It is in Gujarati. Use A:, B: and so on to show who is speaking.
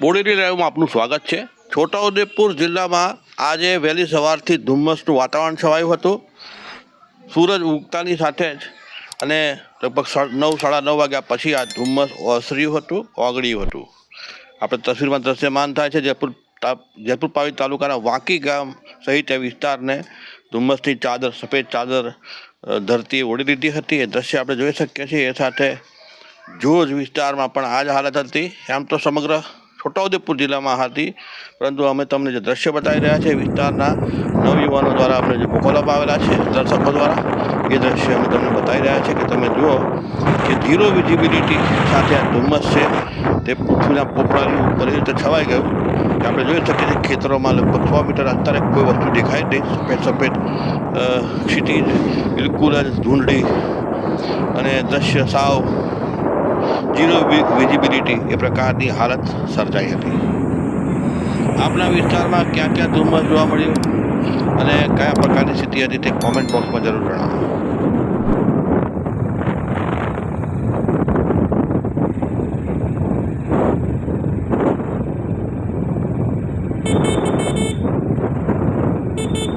A: બોડેલી લાઈવમાં આપનું સ્વાગત છે. છોટાઉદેપુર જિલ્લામાં આજે વહેલી સવારથી ધુમ્મસનું વાતાવરણ છવાયું હતું. સૂરજ ઉગતાની સાથે જ અને લગભગ નવ, સાડા નવ વાગ્યા પછી આ ધુમ્મસ ઓસર્યું હતું, ઓગળ્યું હતું. આપણે તસવીરમાં દ્રશ્યમાન થાય છે, જયપુર જયપુર પાવી તાલુકાના વાંકી ગામ સહિત એ વિસ્તારને ધુમ્મસની ચાદર, સફેદ ચાદર ધરતીએ ઓળી લીધી હતી. એ દ્રશ્ય આપણે જોઈ શકીએ છીએ. એ સાથે જોજ વિસ્તારમાં પણ આ જ હાલત હતી. આમ તો સમગ્ર છોટાઉદેપુર જિલ્લામાં હતી પરંતુ અમે તમને જે દ્રશ્ય બતાવી રહ્યા છે વિસ્તારના નવયુવાનો દ્વારા અમને જે મોકલવામાં આવેલા છે, દર્શકો દ્વારા, એ દ્રશ્ય અમે તમને બતાવી રહ્યા છે કે તમે જુઓ કે ઝીરો વિઝિબિલિટી સાથે આ ધુમ્મસ છે, તે પૃથ્વીના પોપડાની ઉપર રીતે છવાઈ ગયું કે આપણે જોઈ શકીએ છીએ ખેતરોમાં લગભગ છ મીટર અંતરે કોઈ વસ્તુ દેખાય નહીં, સફેદ સફેદ ક્ષિતિજ, બિલકુલ જ ધૂંડળી અને દ્રશ્ય સાવ ઝીરો વિઝિબિલિટી એ પ્રકારની હાલત સર્જાઈ હતી. આપના વિસ્તારમાં ક્યાં ક્યાં ધુમ્મસ જોવા મળ્યું અને કયા પ્રકારની સ્થિતિ હતી તે કોમેન્ટ બોક્સમાં જરૂર જણાવો. thank you